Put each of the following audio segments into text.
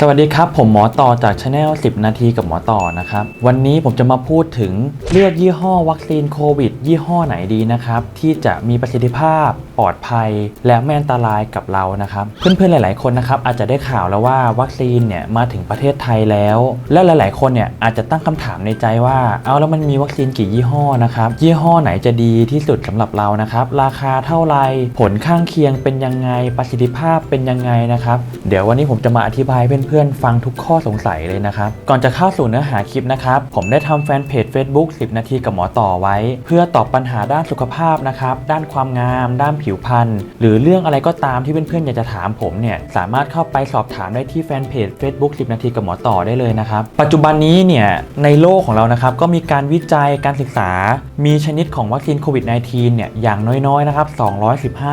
สวัสดีครับ ผมหมอต่อจากช anel 10 นาทีกับหมอต่อนะครับ วันนี้ผมจะมาพูดถึงเลือกยี่ห้อวัคซีนโควิด ยี่ห้อไหนดีนะครับ ที่จะมีประสิทธิภาพปลอดภัย และไม่อันตรายกับเรานะครับ เพื่อนๆหลาย ๆคนนะครับอาจจะได้ข่าวแล้วว่าวัคซีนเนี่ยมาถึงประเทศไทยแล้ว และหลาย ๆ คนเนี่ยอาจจะตั้งคำถามในใจว่า เอาแล้วมันมีวัคซีนกี่ยี่ห้อนะครับยี่ห้อไหนจะดีที่สุดสำหรับเรานะครับราคาเท่าไรผลข้างเคียงเป็นยังไงประสิทธิภาพเป็นยังไงนะครับ เดี๋ยววันนี้ผมจะมาอธิบายให้เพื่อนๆ ฟังทุกข้อสงสัยเลยนะครับ ก่อนจะเข้าสู่เนื้อหาคลิปนะครับ ผมได้ทำแฟนเพจ Facebook 10 นาทีกับหมอต่อไว้ เพื่อตอบปัญหาด้านสุขภาพนะครับ ด้านความงาม ด้านผิวพรรณ หรือเรื่องอะไรก็ตามที่เพื่อนๆ อยากจะถามผมเนี่ย สามารถเข้าไปสอบถามได้ที่แฟนเพจ Facebook 10 นาทีกับหมอต่อได้เลยนะครับ ปัจจุบันนี้เนี่ยในโลกของเรานะครับก็มีการวิจัยการศึกษา มีชนิดของวัคซีนโควิด -19 เนี่ยอย่างน้อยๆนะครับ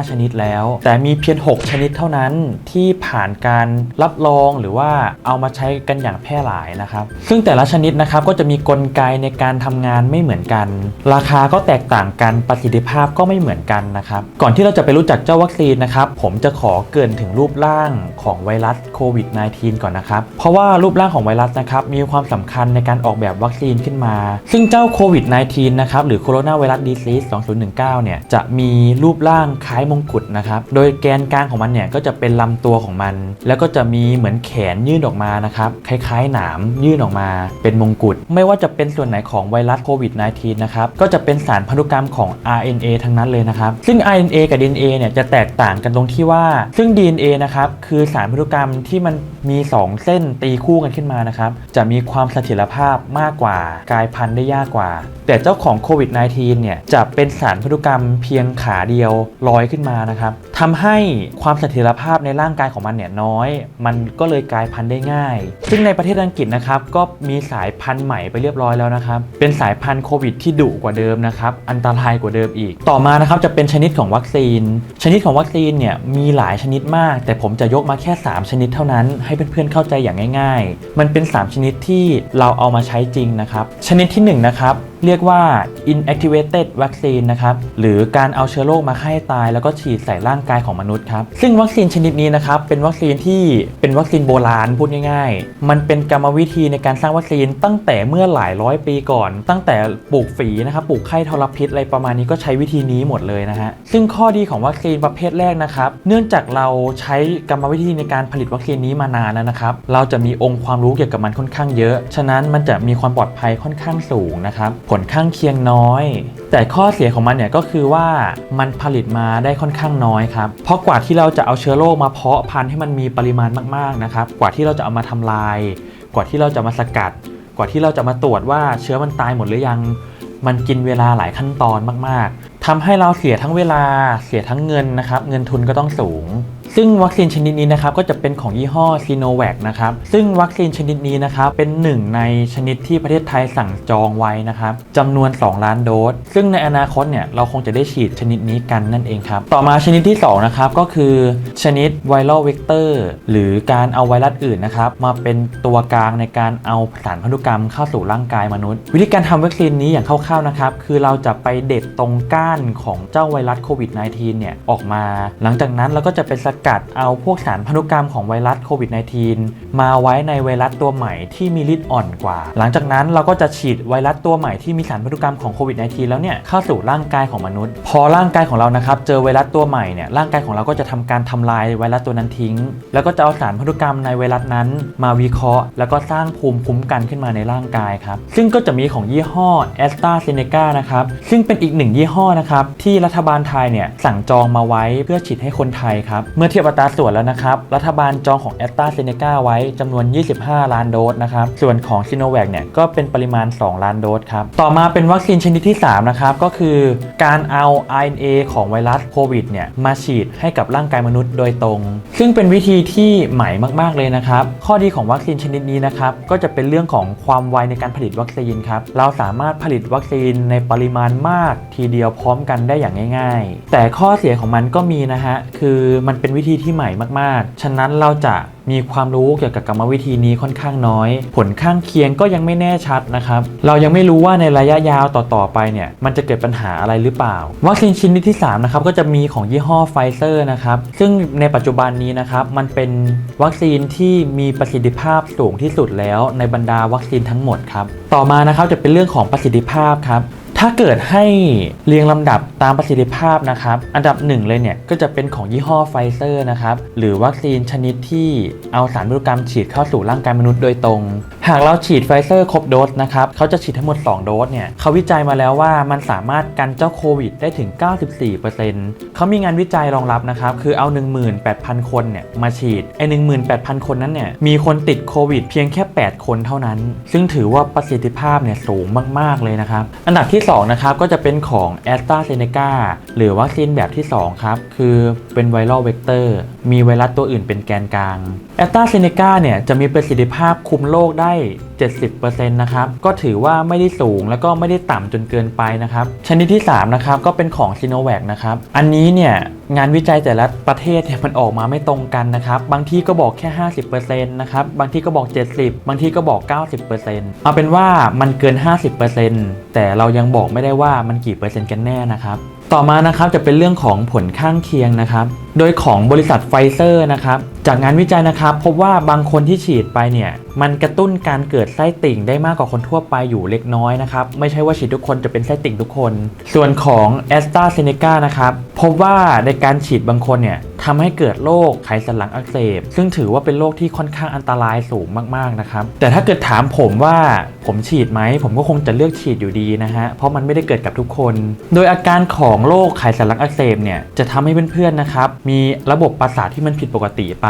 215 ชนิดแล้ว แต่มีเพียง 6 ชนิดเท่านั้นที่ผ่านการรับรองหรือว่าเอามาใช้กันอย่างแพร่หลายนะครับ ซึ่งแต่ละชนิดนะครับก็จะมีกลไกในการทำงานไม่เหมือนกัน ราคาก็แตกต่างกันประสิทธิภาพก็ไม่เหมือนกันนะครับ ก่อนที่เราจะไปรู้จักเจ้าวัคซีนนะครับ ผมจะขอเกินถึงรูปร่างของไวรัสโควิด -19 ก่อนนะครับ เพราะว่ารูปร่างของไวรัสนะครับมีความสำคัญในการออกแบบวัคซีนขึ้นมา ซึ่งเจ้าโควิด -19 นะครับหรือโคโรนาไวรัสดีซีส2019 เนี่ยจะมีรูปร่างคล้ายมงกุฎนะครับ โดยแกนกลางของมันเนี่ยก็จะเป็นลำตัวของมัน แล้วก็จะมีเหมือนแขนยื่นออกมานะครับ คล้ายๆ หนามยื่นออกมาเป็นมงกุฎไม่ว่าจะเป็นส่วนไหนของไวรัสโควิด -19 นะครับ ก็จะเป็นสารพันธุกรรมของ RNA ทั้งนั้นเลยนะครับ ซึ่ง RNA กับ DNA เนี่ยจะแตกต่างกันตรงที่ว่า ซึ่ง DNA นะครับ คือสารพันธุกรรมที่มันมี 2 เส้นตีคู่กันขึ้นมานะครับ จะมีความเสถียรภาพมากกว่ากลายพันธุ์ได้ยากกว่า แต่เจ้าของโควิด -19 เนี่ยจะเป็นสารพันธุกรรมเพียงขาเดียวลอยขึ้นมานะครับทำให้ความเสถียรภาพในร่างกายของมันเนี่ยน้อย มันก็เลยกลายพันธุ์ได้ง่าย ซึ่งในประเทศอังกฤษนะครับก็มีสายพันธุ์ใหม่ไปเรียบร้อยแล้วนะครับ เป็นสายพันธุ์โควิดที่ดุกว่าเดิมนะครับ อันตรายกว่าเดิมอีก ต่อมานะครับจะเป็นชนิดของวัคซีน ชนิดของวัคซีนเนี่ยมีหลายชนิดมาก แต่ผมจะยกมาแค่ 3 ชนิดเท่านั้น ให้เพื่อนๆเข้าใจอย่างง่าย ๆ มันเป็น 3 ชนิดที่เราเอามาใช้จริงนะครับ ชนิดที่ 1 นะครับเรียกว่า inactivated vaccine นะครับ หรือการเอาเชื้อโรคมาให้ตาย แล้วก็ฉีดใส่ร่างกายของมนุษย์ครับ ซึ่งวัคซีนชนิดนี้นะครับเป็นวัคซีนที่เป็นวัคซีนโบราณพูดง่าย ๆ มันเป็นกรรมวิธีในการสร้างวัคซีนตั้งแต่เมื่อหลายร้อยปีก่อน ตั้งแต่ปลูกฝีนะครับปลูกไข้ทรพิษอะไรประมาณนี้ก็ใช้วิธีนี้หมดเลยนะฮะซึ่งข้อดีของวัคซีนประเภทแรกนะครับ เนื่องจากเราใช้กรรมวิธีในการผลิตวัคซีนนี้มานานแล้วนะครับเราจะมีองค์ความรู้เกี่ยวกับมันค่อนข้างเยอะ ฉะนั้นมันจะมีความปลอดภัยค่อนข้างสูงนะครับผลข้างเคียงน้อย แต่ข้อเสียของมันเนี่ยก็คือว่ามันผลิตมาได้ค่อนข้างน้อยครับ เพราะกว่าที่เราจะเอาเชื้อโรคมาเพาะพันธุ์ให้มันมีปริมาณมากๆนะครับ กว่าที่เราจะเอามาทำลาย กว่าที่เราจะมาสกัด กว่าที่เราจะมาตรวจว่าเชื้อมันตายหมดหรือยัง มันกินเวลาหลายขั้นตอนมาก ๆทำให้เราเสียทั้งเวลา เสียทั้งเงินนะครับ เงินทุนก็ต้องสูง ซึ่งวัคซีนชนิดนี้นะครับก็จะเป็นของยี่ห้อซีโนแวคนะครับซึ่งวัคซีนชนิดนี้นะครับเป็นหนึ่งในชนิดที่ประเทศไทยสั่งจองไว้นะครับจำนวน 2 ล้านโดส ซึ่งในอนาคตเนี่ยเราคงจะได้ฉีดชนิดนี้กันนั่นเองครับต่อมาชนิดที่2นะครับก็คือชนิดไวรัลเวกเตอร์หรือการเอาไวรัสอื่นนะครับมาเป็นตัวกลางในการเอาสารพันธุกรรมเข้าสู่ร่างกายมนุษย์ วิธีการทำวัคซีนนี้อย่างคร่าวๆนะครับคือเราจะไปเด็ดตรงก้านของเจ้าไวรัสโควิด -19 เนี่ยออกมา หลังจากนั้นเราก็จะไปสกัดเอาพวกสารพันธุกรรมของไวรัสโควิด -19 มาไว้ในไวรัสตัวใหม่ที่มีฤทธิ์อ่อนกว่า หลังจากนั้นเราก็จะฉีดไวรัสตัวใหม่ที่มีสารพันธุกรรมของโควิด -19 แล้วเนี่ยเข้าสู่ร่างกายของมนุษย์ พอร่างกายของเรานะครับเจอไวรัสตัวใหม่เนี่ยร่างกายของเราก็จะทำการทำลายไวรัสตัวนั้นทิ้ง แล้วก็จะเอาสารพันธุกรรมในไวรัสนั้น มาวิเคราะห์ แล้วก็สร้างภูมิคุ้มกันขึ้นมาในร่างกายครับซึ่งก็จะมีของยี่ห้อ a s t r a z เซ e c a นะครับซึ่งเป็นอีกหนึ่งยี่ห้อนะครับที่รัฐบาลไทยเนี่ยสั่งจองมาไว้เพื่อฉีดให้คนไทยครับเมื่อเทียบอัตราส่วนแล้วนะครับ รัฐบาลจองของ a s t r a z เซ e c a ไว้จำนวน 25 ล้านโดสนะครับ ส่วนของ s i n o v a c เนี่ยก็เป็นปริมาณ 2 ล้านโดสครับ ต่อมาเป็นวัคซีนชนิดที่ 3 นะครับ ก็คือการเอา RNA ของไวรัสโควิดเนี่ยมาฉีดให้กับร่างกายมนุษย์โดยตรง ซึ่งเป็นวิธีที่ใหม่มาก ๆ เลยนะครับ ข้อดีของวัคซีนชนิดนี้นะครับ ก็จะเป็นเรื่องของความไวในการผลิตวัคซีนครับ เราสามารถผลิตวัคซีนในปริมาณมากทีเดียวพร้อมกันได้อย่างง่าย ๆ แต่ข้อเสียของมันก็มีนะฮะ คือมันเป็นวิวิธีที่ใหม่มากๆ ฉะนั้นเราจะมีความรู้เกี่ยวกับกรรมวิธีนี้ค่อนข้างน้อย ผลข้างเคียงก็ยังไม่แน่ชัดนะครับ เรายังไม่รู้ว่าในระยะยาวต่อๆไปเนี่ย มันจะเกิดปัญหาอะไรหรือเปล่า วัคซีนชิ้นที่3นะครับก็จะมีของยี่ห้อไฟเซอร์นะครับ ซึ่งในปัจจุบันนี้นะครับมันเป็นวัคซีนที่มีประสิทธิภาพสูงที่สุดแล้วในบรรดาวัคซีนทั้งหมดครับ ต่อมานะครับจะเป็นเรื่องของประสิทธิภาพครับ ถ้าเกิดให้เรียงลำดับตามประสิทธิภาพนะครับ อันดับหนึ่งเลยเนี่ยก็จะเป็นของยี่ห้อไฟเซอร์นะครับ หรือวัคซีนชนิดที่เอาสารพันธุกรรมฉีดเข้าสู่ร่างกายมนุษย์โดยตรง หากเราฉีดไฟเซอร์ครบโดสนะครับเขาจะฉีดทั้งหมด 2 โดสเนี่ยเขาวิจัยมาแล้วว่ามันสามารถกันเจ้าโควิดได้ถึง 94%เขามีงานวิจัยรองรับนะครับคือเอา 18,000 คนเนี่ยมาฉีดไอ้18,000 คนนั้นเนี่ยมีคนติดโควิดเพียงแค่ 8 คนเท่านั้น ซึ่งถือว่าประสิทธิภาพเนี่ยสูงมากๆเลยนะครับอันดับที่2นะครับก็จะเป็นของ a s t r a z เซ e c a หรือวัคซีนแบบที่ 2 ครับ คือเป็นไวรัลเวกเตอร์มีไวรัสตัวอื่นเป็นแกนกลาง a s t r a z เซ e c a เนี่ยจะมีประสิทธิภาพคุมโรคได้70%นะครับก็ถือว่าไม่ได้สูงแล้วก็ไม่ได้ต่ำจนเกินไปนะครับชนิดที่3นะครับก็เป็นของ s i n o v a c นะครับอันนี้เนี่ยงานวิจัยแต่ละประเทศเนี่ยมันออกมาไม่ตรงกันนะครับบางที่ก็บอกแค่ 50%นะครับบางที่ก็บอก 70 บางที่ก็บอก 90%เอาเป็นว่ามันเกิน 50%แต่เรายังบอกไม่ได้ว่ามันกี่เปอร์เซ็นต์กันแน่นะครับ ต่อมานะครับจะเป็นเรื่องของผลข้างเคียงนะครับ โดยของบริษัทไฟเซอร์นะครับ จากงานวิจัยนะครับ พบว่าบางคนที่ฉีดไปเนี่ย มันกระตุ้นการเกิดไส้ติ่งได้มากกว่าคนทั่วไปอยู่เล็กน้อยนะครับ ไม่ใช่ว่าฉีดทุกคนจะเป็นไส้ติ่งทุกคน ส่วนของแอสตราเซเนกานะครับ พบว่าในการฉีดบางคนเนี่ย ทำให้เกิดโรคไขสันหลังอักเสบ ซึ่งถือว่าเป็นโรคที่ค่อนข้างอันตรายสูงมากๆนะครับแต่ถ้าเกิดถามผมว่าผมฉีดไหม ผมก็คงจะเลือกฉีดอยู่ดีนะฮะเพราะมันไม่ได้เกิดกับทุกคน โดยอาการของโรคไขสันหลังอักเสบเนี่ยจะทำให้เพื่อนๆนะครับมีระบบประสาทที่มันผิดปกติไป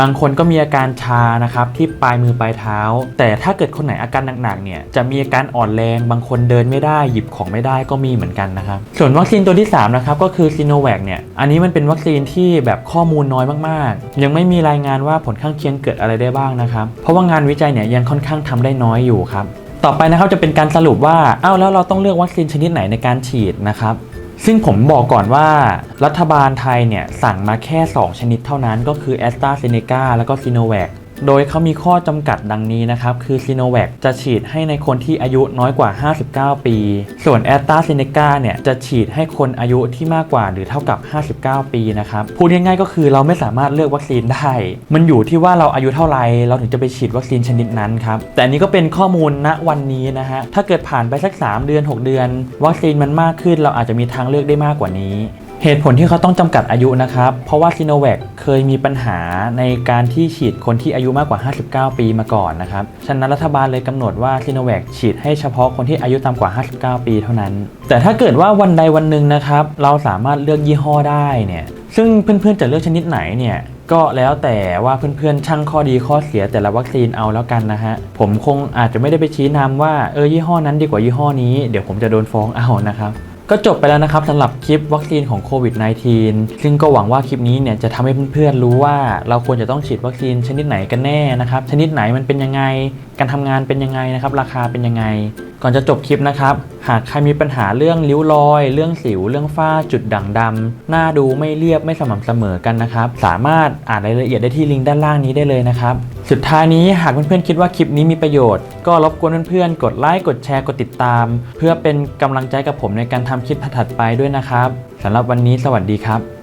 บางคนก็มีอาการชานะครับที่ปลายมือปลายเท้า แต่ถ้าเกิดคนไหนอาการหนักๆเนี่ยจะมีอาการอ่อนแรง บางคนเดินไม่ได้หยิบของไม่ได้ก็มีเหมือนกันนะครับส่วนวัคซีนตัวที่3นะครับก็คือซีโนแวคเนี่ยอันนี้มันเป็นวัคซีนที่แบบข้อมูลน้อยมากๆ ยังไม่มีรายงานว่าผลข้างเคียงเกิดอะไรได้บ้างนะครับ เพราะว่างานวิจัยเนี่ยยังค่อนข้างทำได้น้อยอยู่ครับ ต่อไปนะครับจะเป็นการสรุปว่าอ้าวแล้วเราต้องเลือกวัคซีนชนิดไหนในการฉีดนะครับซึ่งผมบอกก่อนว่ารัฐบาลไทยเนี่ยสั่งมาแค่ 2 ชนิดเท่านั้นก็คือ a s t r a z เซ e c a แล้วก็ s i n o v a c โดยเขามีข้อจำกัดดังนี้นะครับ คือ s i n o v a c จะฉีดให้ในคนที่อายุน้อยกว่า 59 ปี ส่วน a s t r a z เซ e c a เนี่ยจะฉีดให้คนอายุที่มากกว่าหรือเท่ากับ 59 ปีนะครับ พูดง่ายๆก็คือเราไม่สามารถเลือกวัคซีนได้ มันอยู่ที่ว่าเราอายุเท่าไหร่เราถึงจะไปฉีดวัคซีนชนิดนั้นครับ แต่อันนี้ก็เป็นข้อมูลณวันนี้นะฮะ ถ้าเกิดผ่านไปสัก 3 เดือน 6 เดือน วัคซีนมันมากขึ้น เราอาจจะมีทางเลือกได้มากกว่านี้ เหตุผลที่เขาต้องจำกัดอายุนะครับ เพราะว่าซีโนแวคเคยมีปัญหาในการที่ฉีดคนที่อายุมากกว่า 59 ปีมาก่อนนะครับ ฉะนั้นรัฐบาลเลยกำหนดว่าซีโนแวคฉีดให้เฉพาะคนที่อายุต่ำกว่า 59 ปีเท่านั้น แต่ถ้าเกิดว่าวันใดวันหนึ่งนะครับ เราสามารถเลือกยี่ห้อได้เนี่ย ซึ่งเพื่อนๆจะเลือกชนิดไหนเนี่ยก็แล้วแต่ว่าเพื่อนๆช่างข้อดีข้อเสียแต่ละวัคซีนเอาแล้วกันนะฮะ ผมคงอาจจะไม่ได้ไปชี้นำว่าเออยี่ห้อนั้นดีกว่ายี่ห้อนี้ เดี๋ยวผมจะโดนฟ้องเอานะครับ ก็จบไปแล้วนะครับสำหรับคลิปวัคซีนของโควิด -19 ซึ่งก็หวังว่าคลิปนี้เนี่ยจะทำให้เพื่อนๆรู้ว่าเราควรจะต้องฉีดวัคซีนชนิดไหนกันแน่นะครับ ชนิดไหนมันเป็นยังไง การทำงานเป็นยังไงนะครับ ราคาเป็นยังไง ก่อนจะจบคลิปนะครับ หากใครมีปัญหาเรื่องริ้วรอย เรื่องสิว เรื่องฝ้าจุดด่างดำหน้าดูไม่เรียบไม่สม่ำเสมอกันนะครับ สามารถอ่านรายละเอียดได้ที่ลิงก์ด้านล่างนี้ได้เลยนะครับ สุดท้ายนี้หากเพื่อนๆคิดว่าคลิปนี้มีประโยชน์ ก็รบกวนเพื่อนๆ กดไลค์ กดแชร์ กดติดตาม เพื่อเป็นกำลังใจกับผมในการทำคลิปถัดไปด้วยนะครับสำหรับวันนี้สวัสดีครับ